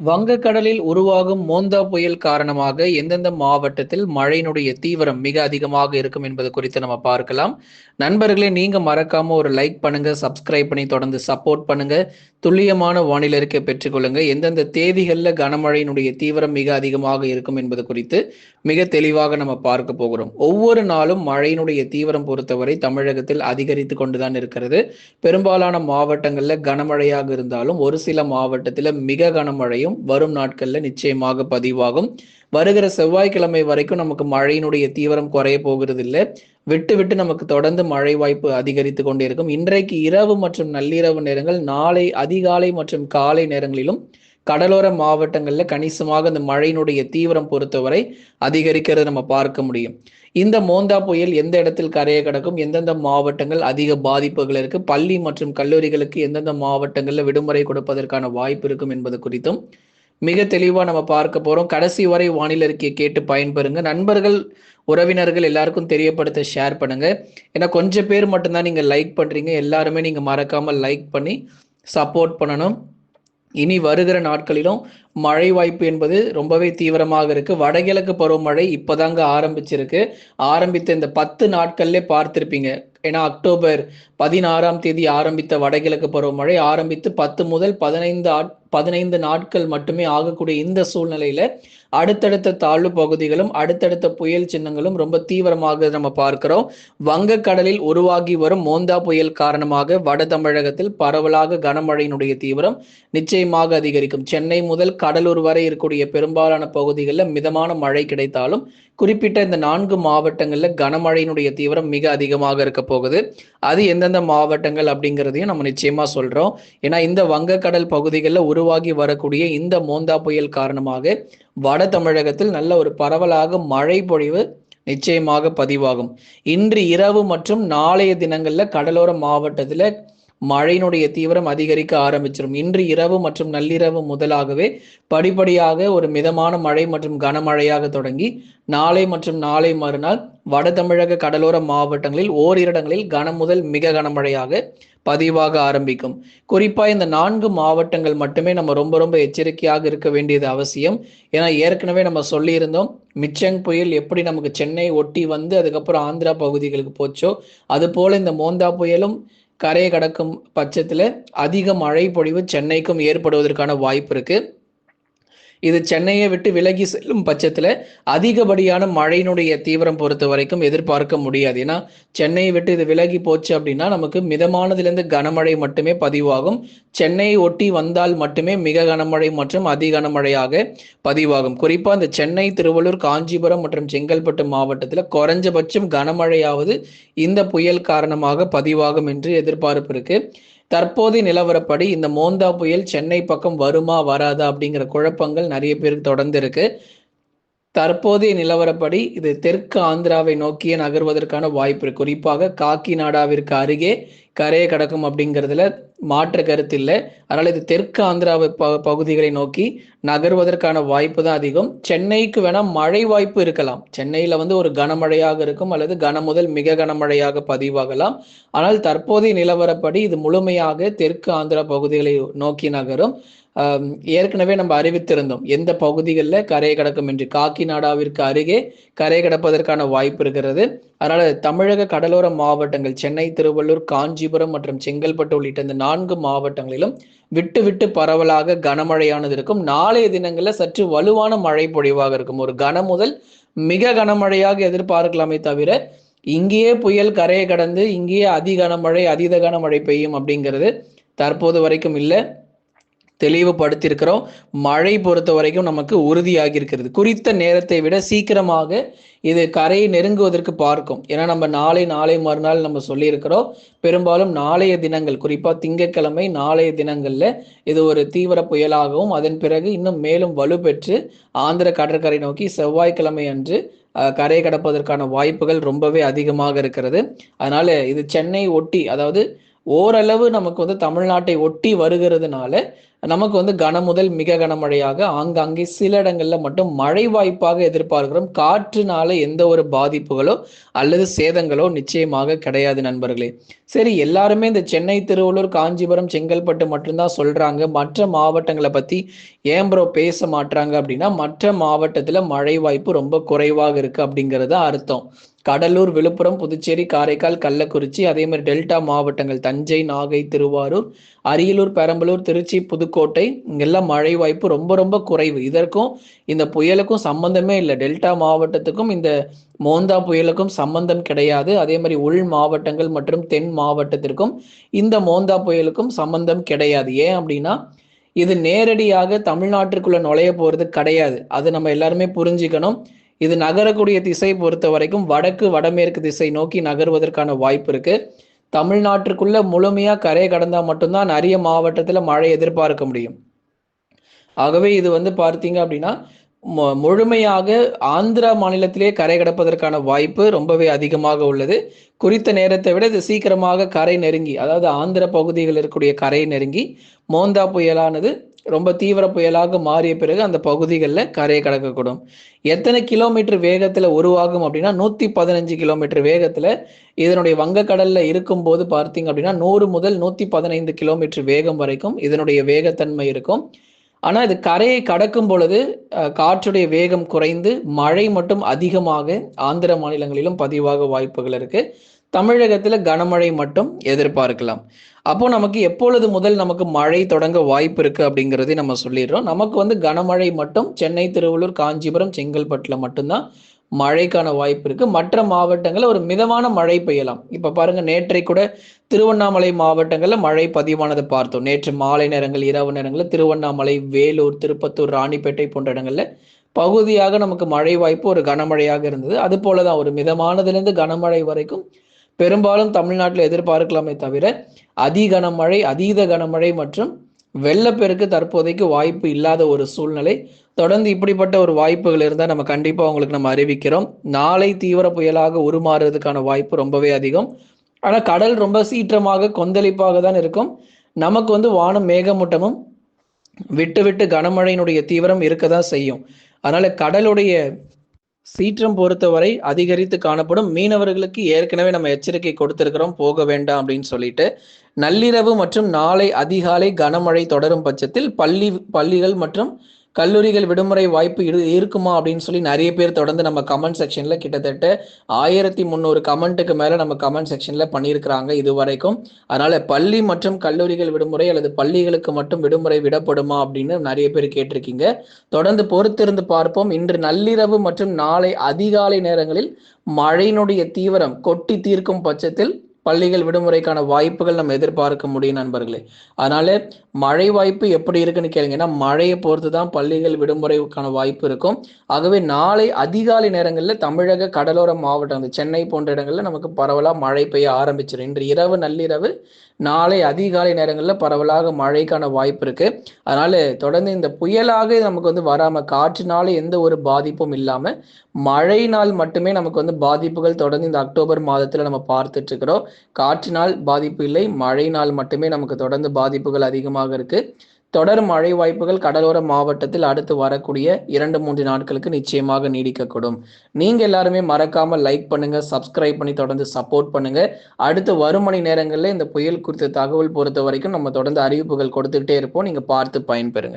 வங்கக்கடலில் உருவாகும் மோந்தா புயல் காரணமாக எந்தெந்த மாவட்டத்தில் மழையினுடைய தீவிரம் மிக அதிகமாக இருக்கும் என்பது குறித்து நம்ம பார்க்கலாம். நண்பர்களே நீங்க மறக்காம ஒரு லைக் பண்ணுங்க சப்ஸ்கிரைப் பண்ணி தொடர்ந்து சப்போர்ட் பண்ணுங்க. துல்லியமான வானிலை அறிக்கை பெற்றுக்கொள்ளுங்க எந்தெந்த தேதிகளில் கனமழையினுடைய தீவிரம் மிக அதிகமாக இருக்கும் என்பது குறித்து மிக தெளிவாக நம்ம பார்க்க போகிறோம். ஒவ்வொரு நாளும் மழையினுடைய தீவிரம் பொறுத்தவரை தமிழகத்தில் அதிகரித்து கொண்டுதான் இருக்கிறது. பெரும்பாலான மாவட்டங்கள்ல கனமழையாக இருந்தாலும் ஒரு சில மாவட்டத்தில் மிக கனமழையும் வரும் நாட்கள்ல நிச்சயமாக பதிவாகும். வருகிற செவ்வாய்க்கிழமை வரைக்கும் நமக்கு மழையினுடைய தீவிரம் குறைய போகிறது இல்லை விட்டு விட்டு நமக்கு தொடர்ந்து மழை வாய்ப்பு அதிகரித்து கொண்டே இருக்கும் இன்றைக்கு இரவு மற்றும் நள்ளிரவு நேரங்கள் நாளை அதிகாலை மற்றும் காலை நேரங்களிலும் கடலோர மாவட்டங்களில் கணிசமாக இந்த மழையினுடைய தீவிரம் பொறுத்தவரை அதிகரிக்கிறத நம்ம பார்க்க முடியும். இந்த மோந்தா புயல் எந்த இடத்தில் கரையை கிடக்கும்? எந்தெந்த மாவட்டங்கள் அதிக பாதிப்புகள் இருக்கு? பள்ளி மற்றும் கல்லூரிகளுக்கு எந்தெந்த மாவட்டங்களில் விடுமுறை கொடுப்பதற்கான வாய்ப்பு இருக்கும் என்பது குறித்தும் மிக தெளிவா நம்ம பார்க்க போறோம். கடைசி வரை வானிலை அறிக்கையை கேட்டு பயன்பெறுங்க. நண்பர்கள் உறவினர்கள் எல்லாருக்கும் தெரியப்படுத்த ஷேர் பண்ணுங்க. ஏன்னா கொஞ்சம் பேர் மட்டும்தான் நீங்க லைக் பண்றீங்க. எல்லாருமே நீங்க மறக்காம லைக் பண்ணி சப்போர்ட் பண்ணணும். இனி வருகிற நாட்களிலும் மழை வாய்ப்பு என்பது ரொம்பவே தீவிரமாக இருக்கு. வடகிழக்கு பருவமழை இப்போதாங்க ஆரம்பிச்சிருக்கு. ஆரம்பித்த இந்த பத்து நாட்கள்லே பார்த்திருப்பீங்க. ஏன்னா அக்டோபர் பதினாறாம் தேதி ஆரம்பித்த வடகிழக்கு பருவமழை ஆரம்பித்து பத்து முதல் பதினைந்து பதினைந்து நாட்கள் மட்டுமே ஆகக்கூடிய இந்த சூழ்நிலையில அடுத்தடுத்த தாழ்வு பகுதிகளும் அடுத்தடுத்த புயல் சின்னங்களும் ரொம்ப தீவிரமாக நம்ம பார்க்கிறோம். வங்கக்கடலில் உருவாகி வரும் மோந்தா புயல் காரணமாக வட தமிழகத்தில் பரவலாக கனமழையினுடைய தீவிரம் நிச்சயமாக அதிகரிக்கும். சென்னை முதல் கடலூர் வரை இருக்கக்கூடிய பெரும்பாலான பகுதிகளில் மிதமான மழை கிடைத்தாலும் குறிப்பிட்ட இந்த நான்கு மாவட்டங்களில் கனமழையினுடைய தீவிரம் மிக அதிகமாக இருக்க போகுது. அது எந்தெந்த மாவட்டங்கள் அப்படிங்கிறதையும் நம்ம நிச்சயமா சொல்றோம். ஏன்னா இந்த வங்கக்கடல் பகுதிகளில் உருவாகி வரக்கூடிய இந்த மோந்தா புயல் காரணமாக வட தமிழகத்தில் நல்ல ஒரு பரவலாக மழை பொழிவு நிச்சயமாக பதிவாகும். இன்று இரவு மற்றும் நாளைய தினங்களில் கடலோர மாவட்டத்தில் மழையினுடைய தீவிரம் அதிகரிக்க ஆரம்பிச்சிடும் இன்று இரவு மற்றும் நள்ளிரவு முதலாகவே படிப்படியாக ஒரு மிதமான மழை மற்றும் கனமழையாக தொடங்கி நாளை மற்றும் நாளை மறுநாள் வட தமிழக கடலோர மாவட்டங்களில் ஓரிடங்களில் கனம் முதல் மிக கனமழையாக பதிவாக ஆரம்பிக்கும். குறிப்பாக இந்த நான்கு மாவட்டங்கள் மட்டுமே நம்ம ரொம்ப ரொம்ப எச்சரிக்கையாக இருக்க வேண்டியது அவசியம். ஏன்னா ஏற்கனவே நம்ம சொல்லியிருந்தோம் மிச்சங் புயல் எப்படி நமக்கு சென்னை ஒட்டி வந்து அதுக்கப்புறம் ஆந்திரா பகுதிகளுக்கு போச்சோ அது போல இந்த மோந்தா புயலும் கரையை கடக்கும் பட்சத்தில் அதிக மழை பொழிவு சென்னைக்கும் ஏற்படுவதற்கான வாய்ப்பு இருக்குது இது சென்னையை விட்டு விலகி செல்லும் பட்சத்தில் அதிகப்படியான மழையினுடைய தீவிரம் பொறுத்த வரைக்கும் எதிர்பார்க்க முடியாது. ஏன்னா சென்னையை விட்டு இது விலகி போச்சு அப்படின்னா நமக்கு மிதமானதுலேருந்து கனமழை மட்டுமே பதிவாகும். சென்னையை ஒட்டி வந்தால் மட்டுமே மிக கனமழை மற்றும் அதி கனமழையாக பதிவாகும். குறிப்பாக இந்த சென்னை திருவள்ளூர் காஞ்சிபுரம் மற்றும் செங்கல்பட்டு மாவட்டத்தில் குறைஞ்சபட்சம் கனமழையாவது இந்த புயல் காரணமாக பதிவாகும் என்று எதிர்பார்ப்பு இருக்குது தற்போதைய நிலவரப்படி இந்த மோந்தா புயல் சென்னை பக்கம் வருமா வராதா அப்படிங்கிற குழப்பங்கள் நிறைய பேருக்கு தொடர்ந்து இருக்கு தற்போதைய நிலவரப்படி இது தெற்கு ஆந்திராவை நோக்கிய நகர்வதற்கான வாய்ப்பு குறிப்பாக காக்கிநாடாவிற்கு அருகே கரையை கடக்கும் அப்படிங்கிறதுல மாற்று கருத்து இல்லை. அதனால இது தெற்கு ஆந்திராவை ப பகுதிகளை நோக்கி நகர்வதற்கான வாய்ப்பு தான் அதிகம். சென்னைக்கு வேணா மழை வாய்ப்பு இருக்கலாம். சென்னையில வந்து ஒரு கனமழையாக இருக்கும் அல்லது கன முதல் மிக கனமழையாக பதிவாகலாம். ஆனால் தற்போதைய நிலவரப்படி இது முழுமையாக தெற்கு ஆந்திரா பகுதிகளை நோக்கி நகரும். ஏற்கனவே நம்ம அறிவித்திருந்தோம். எந்த பகுதிகளில் கரையை கடக்கும் என்று? காக்கிநாடாவிற்கு அருகே கரையை கடப்பதற்கான வாய்ப்பு இருக்கிறது. அதனால தமிழக கடலோர மாவட்டங்கள் சென்னை திருவள்ளூர் காஞ்சி காஞ்சிபுரம் மற்றும் செங்கல்பட்டு உள்ளிட்ட இந்த நான்கு மாவட்டங்களிலும் விட்டு விட்டு பரவலாக கனமழையானது இருக்கும். நாளைய தினங்களில் சற்று வலுவான மழை பொழிவாக இருக்கும். ஒரு கன முதல் மிக கனமழையாக எதிர்பார்க்கலாமே தவிர இங்கேயே புயல் கரையை கடந்து இங்கேயே அதி கனமழை அதீத கனமழை பெய்யும் அப்படிங்கிறது தற்போது வரைக்கும் இல்லை. தெளிவுபடுத்தியிருக்கிறோம். மழை பொறுத்த வரைக்கும் நமக்கு உறுதியாகி இருக்கிறது குறித்த நேரத்தை விட சீக்கிரமாக இது கரையை நெருங்குவதற்கு பார்க்கும். ஏன்னா நம்ம நாளை நாளை மறுநாள் நம்ம சொல்லியிருக்கிறோம். பெரும்பாலும் நாளைய தினங்கள் குறிப்பாக திங்கட்கிழமை நாளைய தினங்களில் இது ஒரு தீவிர புயலாகவும் அதன் பிறகு இன்னும் மேலும் வலுப்பெற்று ஆந்திர கடற்கரை நோக்கி செவ்வாய்க்கிழமை அன்று கரை கடப்பதற்கான வாய்ப்புகள் ரொம்பவே அதிகமாக இருக்கிறது. அதனால இது சென்னை ஒட்டி அதாவது ஓரளவு நமக்கு வந்து தமிழ்நாட்டை ஒட்டி வருகிறதுனால நமக்கு வந்து கன முதல் மிக கனமழையாக ஆங்காங்கே சில இடங்கள்ல மட்டும் மழை வாய்ப்பாக எதிர்பார்க்கிறோம். காற்றுனால எந்த ஒரு பாதிப்புகளோ அல்லது சேதங்களோ நிச்சயமாக கிடையாது நண்பர்களே. சரி எல்லாருமே இந்த சென்னை திருவள்ளூர் காஞ்சிபுரம் செங்கல்பட்டு மட்டும்தான் சொல்றாங்க. மற்ற மாவட்டங்களை பத்தி ஏன் ப்ரோ பேச மாட்டாங்க அப்படின்னா மற்ற மாவட்டத்துல மழை வாய்ப்பு ரொம்ப குறைவாக இருக்கு அப்படிங்கிறது அர்த்தம். கடலூர் விழுப்புரம் புதுச்சேரி காரைக்கால் கள்ளக்குறிச்சி அதே மாதிரி டெல்டா மாவட்டங்கள் தஞ்சை நாகை திருவாரூர் அரியலூர் பெரம்பலூர் திருச்சி புதுக்கோட்டை இங்கெல்லாம் மழை வாய்ப்பு ரொம்ப ரொம்ப குறைவு. இதற்கும் இந்த புயலுக்கும் சம்பந்தமே இல்லை. டெல்டா மாவட்டத்துக்கும் இந்த மோந்தா புயலுக்கும் சம்பந்தம் கிடையாது. அதே மாதிரி உள் மாவட்டங்கள் மற்றும் தென் மாவட்டத்திற்கும் இந்த மோந்தா புயலுக்கும் சம்பந்தம் கிடையாது. ஏன் அப்படின்னா இது நேரடியாக தமிழ்நாட்டிற்குள்ள நுழைய போறது கிடையாது. அது நம்ம எல்லாருமே புரிஞ்சுக்கணும். இது நகரக்கூடிய திசை பொறுத்த வரைக்கும் வடக்கு வடமேற்கு திசை நோக்கி நகர்வதற்கான வாய்ப்பு இருக்கு. தமிழ்நாட்டிற்குள்ள முழுமையா கரை கடந்தா மட்டும்தான் நிறைய மாவட்டத்துல மழை எதிர்பார்க்க முடியும். ஆகவே இது வந்து பார்த்தீங்க அப்படின்னா முழுமையாக ஆந்திரா மாநிலத்திலே கரை கடப்பதற்கான வாய்ப்பு ரொம்பவே அதிகமாக உள்ளது. குறித்த நேரத்தை விட இது சீக்கிரமாக கரை நெருங்கி அதாவது ஆந்திர பகுதிகளில் இருக்கக்கூடிய கரை நெருங்கி மோந்தா புயலானது ரொம்ப தீவிர புயலாக மாறிய பிறகு அந்த பகுதிகளில் கரையை கடக்கக்கூடும். எத்தனை கிலோமீட்டர் வேகத்தில் உருவாகும் அப்படின்னா நூற்றி பதினஞ்சு கிலோமீட்டர் வேகத்தில் இதனுடைய வங்கக்கடலில் இருக்கும்போது பார்த்தீங்க அப்படின்னா நூறு முதல் நூற்றி பதினைந்து கிலோமீட்டர் வேகம் வரைக்கும் இதனுடைய வேகத்தன்மை இருக்கும். ஆனால் இது கரையை கடக்கும் பொழுது காற்றுடைய வேகம் குறைந்து மழை மட்டும் அதிகமாக ஆந்திர மாநிலங்களிலும் பதிவாக வாய்ப்புகள் இருக்குது தமிழகத்துல கனமழை மட்டும் எதிர்பார்க்கலாம். அப்போ நமக்கு எப்பொழுது முதல் நமக்கு மழை தொடங்க வாய்ப்பு இருக்கு அப்படிங்கிறதை நம்ம சொல்லிடுறோம். நமக்கு வந்து கனமழை மட்டும் சென்னை திருவள்ளூர் காஞ்சிபுரம் செங்கல்பட்டுல மட்டும்தான் மழைக்கான வாய்ப்பு இருக்கு. மற்ற மாவட்டங்களில் ஒரு மிதமான மழை பெய்யலாம். இப்ப பாருங்க நேற்றை கூட திருவண்ணாமலை மாவட்டங்கள்ல மழை பதிவானதை பார்த்தோம். நேற்று மாலை நேரங்கள் இரவு நேரங்களில் திருவண்ணாமலை வேலூர் திருப்பத்தூர் ராணிப்பேட்டை போன்ற இடங்கள்ல பகுதியாக நமக்கு மழை வாய்ப்பு ஒரு கனமழையாக இருந்தது. அது போலதான் ஒரு மிதமானதுலேருந்து கனமழை வரைக்கும் பெரும்பாலும் தமிழ்நாட்டில் எதிர்பார்க்கலாமே தவிர அதி கனமழை அதீத கனமழை மற்றும் வெள்ளப்பெருக்கு தற்போதைக்கு வாய்ப்பு இல்லாத ஒரு சூழ்நிலை. தொடர்ந்து இப்படிப்பட்ட ஒரு வாய்ப்புகள் இருந்தால் நம்ம கண்டிப்பாக உங்களுக்கு நம்ம அறிவிக்கிறோம். நாளை தீவிர புயலாக உருமாறுறதுக்கான வாய்ப்பு ரொம்பவே அதிகம். ஆனால் கடல் ரொம்ப சீற்றமாக கொந்தளிப்பாக தான் இருக்கும். நமக்கு வந்து வானம் மேகமூட்டமும் விட்டு விட்டு கனமழையினுடைய தீவிரம் இருக்க தான் செய்யும். அதனால கடலுடைய சீற்றம் பொறுத்தவரை அதிகரித்து காணப்படும் மீனவர்களுக்கு ஏற்கனவே நம்ம எச்சரிக்கை கொடுத்திருக்கிறோம் போக வேண்டாம் அப்படின்னு சொல்லிட்டு. நள்ளிரவு மற்றும் நாளை அதிகாலை கனமழை தொடரும் பட்சத்தில் பள்ளி பள்ளிகள் மற்றும் கல்லூரிகள் விடுமுறை வாய்ப்பு இரு இருக்குமா அப்படின்னு சொல்லி நிறைய பேர் தொடர்ந்து நம்ம கமெண்ட் செக்ஷன்ல கிட்டத்தட்ட ஆயிரத்தி முந்நூறு கமெண்ட்டுக்கு மேல நம்ம கமெண்ட் செக்ஷன்ல பண்ணியிருக்கிறாங்க இது வரைக்கும். அதனால பள்ளி மற்றும் கல்லூரிகள் விடுமுறை அல்லது பள்ளிகளுக்கு மட்டும் விடுமுறை விடப்படுமா அப்படின்னு நிறைய பேர் கேட்டிருக்கீங்க. தொடர்ந்து பொறுத்திருந்து பார்ப்போம். இன்று நள்ளிரவு மற்றும் நாளை அதிகாலை நேரங்களில் மழையினுடைய தீவிரம் கொட்டி தீர்க்கும் பட்சத்தில் பள்ளிகள் விடுமுறைக்கான வாய்ப்புகள் நம்ம எதிர்பார்க்க முடியும் நண்பர்களே. அதனால மழை வாய்ப்பு எப்படி இருக்குன்னு கேளுங்க ஏன்னா மழையை பொறுத்து தான் பள்ளிகள் விடுமுறைக்கான வாய்ப்பு இருக்கும். ஆகவே நாளை அதிகாலை நேரங்களில் தமிழக கடலோர மாவட்டம் சென்னை போன்ற இடங்களில் நமக்கு பரவலாக மழை பெய்ய ஆரம்பிச்சிடும் இன்று இரவு நள்ளிரவு நாளை அதிகாலை நேரங்களில் பரவலாக மழைக்கான வாய்ப்பு இருக்கு. அதனால தொடர்ந்து இந்த புயலாக நமக்கு வந்து வராம காற்றினால எந்த ஒரு பாதிப்பும் இல்லாம மழையினால் மட்டுமே நமக்கு வந்து பாதிப்புகள் தொடர்ந்து இந்த அக்டோபர் மாதத்துல நம்ம பார்த்துட்டு இருக்கிறோம். காற்றினால் பாதிப்பு இல்லை மழையினால் மட்டுமே நமக்கு தொடர்ந்து பாதிப்புகள் அதிகமாக இருக்கு. தொடர் மழை வாய்ப்புகள் கடலோர மாவட்டத்தில் அடுத்து வரக்கூடிய இரண்டு மூன்று நாட்களுக்கு நிச்சயமாக நீடிக்கக்கூடும். நீங்க எல்லாருமே மறக்காம லைக் பண்ணுங்க சப்ஸ்கிரைப் பண்ணி தொடர்ந்து சப்போர்ட் பண்ணுங்க. அடுத்து வரும் மணி நேரங்களில் இந்த புயல் குறித்த தகவல் பொறுத்த வரைக்கும் நம்ம தொடர்ந்து அறிவிப்புகள் கொடுத்துக்கிட்டே இருப்போம். நீங்க பார்த்து பயன்பெறுங்க.